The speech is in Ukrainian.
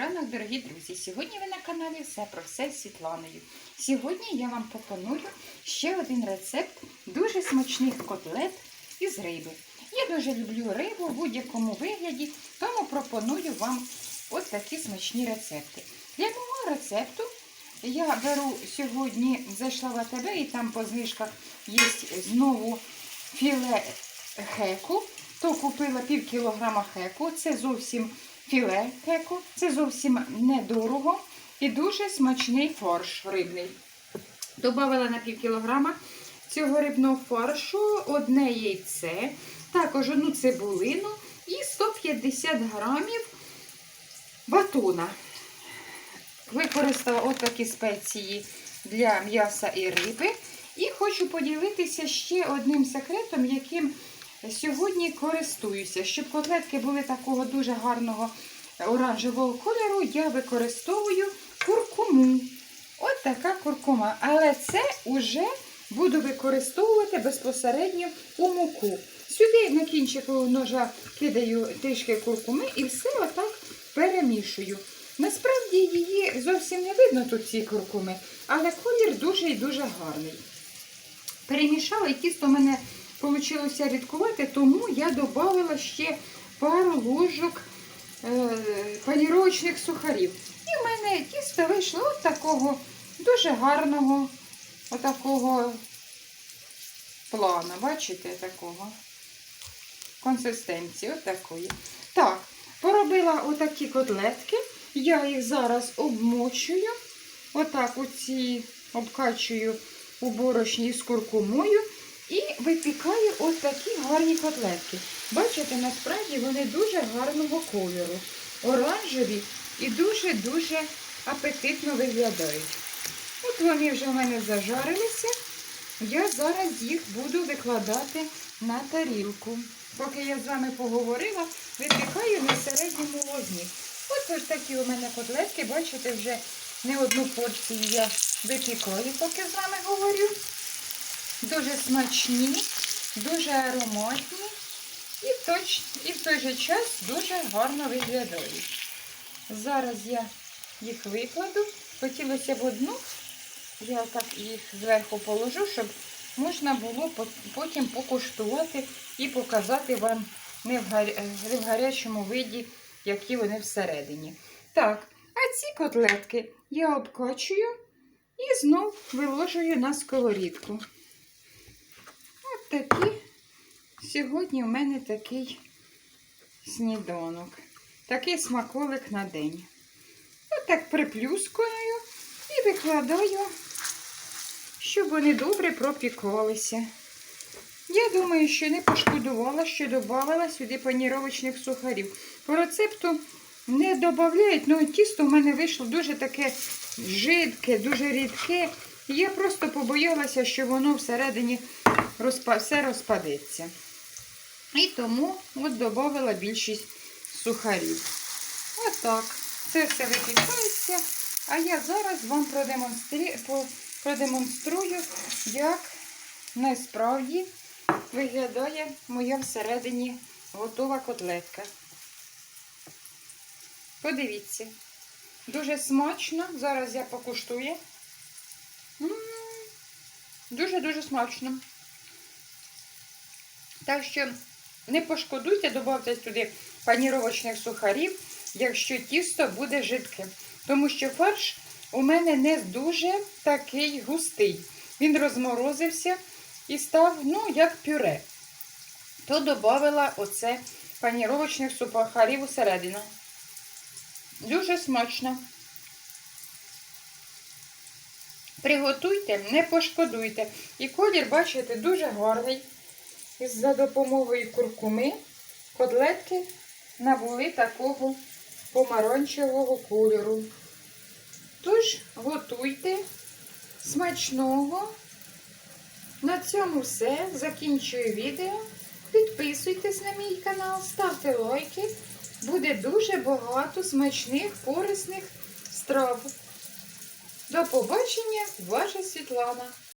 ранок, дорогі друзі! Сьогодні ви на каналі Все про все з Світланою. Сьогодні я вам пропоную ще один рецепт дуже смачних котлет із риби. Я дуже люблю рибу в будь-якому вигляді, тому пропоную вам ось такі смачні рецепти. Для мого рецепту я беру сьогодні, зайшла в АТБ і там по знижках є знову філе хеку. То купила пів кілограма хеку. Це зовсім філе хеку. Це зовсім недорого і дуже смачний фарш рибний. Добавила на пів кілограма цього рибного фаршу одне яйце, також одну цибулину і 150 грамів батона. Використала отакі спеції для м'яса і риби. І хочу поділитися ще одним секретом, яким сьогодні користуюся. Щоб котлетки були такого дуже гарного оранжевого кольору, я використовую куркуму. От така куркума. Але це вже буду використовувати безпосередньо у муку. Сюди на кінчику ножа кидаю трішки куркуми і все отак перемішую. Насправді її зовсім не видно тут ці куркуми, але колір дуже і дуже гарний. Перемішала і тісто мене вийшло рідкувати, тому я додала ще пару ложок е, паніровочних сухарів. І в мене тісто вийшло от такого дуже гарного, отакого плана. Бачите, такого консистенції, от. Так, поробила отакі котлетки. Я їх зараз обмочую. Отак оці обкачую у борошні з куркумою. І випікаю ось такі гарні котлетки. Бачите, насправді вони дуже гарного кольору. Оранжеві і дуже-дуже апетитно виглядають. От вони вже в мене зажарилися. Я зараз їх буду викладати на тарілку. Поки я з вами поговорила, випікаю на середньому вогні. Ось ось такі у мене котлетки, бачите, вже не одну порцію я випікаю, поки з вами говорю. Дуже смачні, дуже ароматні і, точ, і в той же час дуже гарно виглядають. Зараз я їх викладу. Хотілося б одну, я так їх зверху положу, щоб можна було потім покуштувати і показати вам не в, гаря... не в гарячому виді, які вони всередині. Так, а ці котлетки я обкочую і знов виложую на сковорідку. От такі. Сьогодні в мене такий сніданок. Такий смаколик на день. От так приплюскую і викладаю, щоб вони добре пропікалися. Я думаю, що не пошкодувала, що додавала сюди паніровочних сухарів. По рецепту не додають, але тісто в мене вийшло дуже таке жидке, дуже рідке. І я просто побоялася, що воно всередині розпа... все розпадеться. І тому от додала більшість сухарів. Отак. Це все випікається. А я зараз вам продемонструю, продемонструю, як насправді виглядає моя всередині готова котлетка. Подивіться. Дуже смачно. Зараз я покуштую. Дуже-дуже смачно. Так що не пошкодуйте, додавте туди паніровочних сухарів, якщо тісто буде жидке. Тому що фарш у мене не дуже такий густий. Він розморозився і став, ну, як пюре. То додавила оце паніровочних сухарів усередину. Дуже смачно. Приготуйте, не пошкодуйте. І колір, бачите, дуже гарний. І за допомогою куркуми котлетки набули такого помаранчевого кольору. Тож, готуйте смачного. На цьому все. Закінчую відео. Підписуйтесь на мій канал, ставте лайки. Буде дуже багато смачних, корисних страв. До побачення, ваша Світлана!